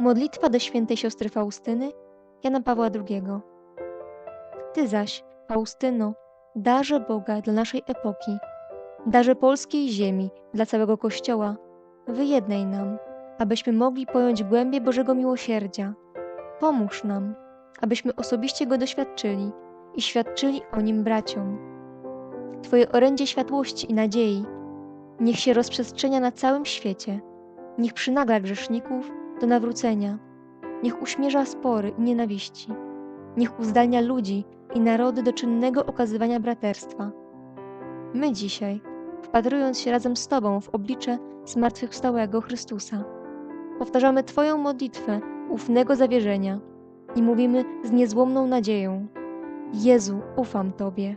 Modlitwa do świętej siostry Faustyny, Jana Pawła II. Ty zaś, Faustyno, darze Boga dla naszej epoki, darze polskiej ziemi dla całego Kościoła, wyjednaj nam, abyśmy mogli pojąć głębie Bożego miłosierdzia. Pomóż nam, abyśmy osobiście go doświadczyli i świadczyli o nim braciom. Twoje orędzie światłości i nadziei niech się rozprzestrzenia na całym świecie, niech przynagla grzeszników do nawrócenia, niech uśmierza spory i nienawiści, niech uzdalnia ludzi i narody do czynnego okazywania braterstwa. My dzisiaj, wpatrując się razem z Tobą w oblicze zmartwychwstałego Chrystusa, powtarzamy Twoją modlitwę ufnego zawierzenia i mówimy z niezłomną nadzieją: Jezu, ufam Tobie.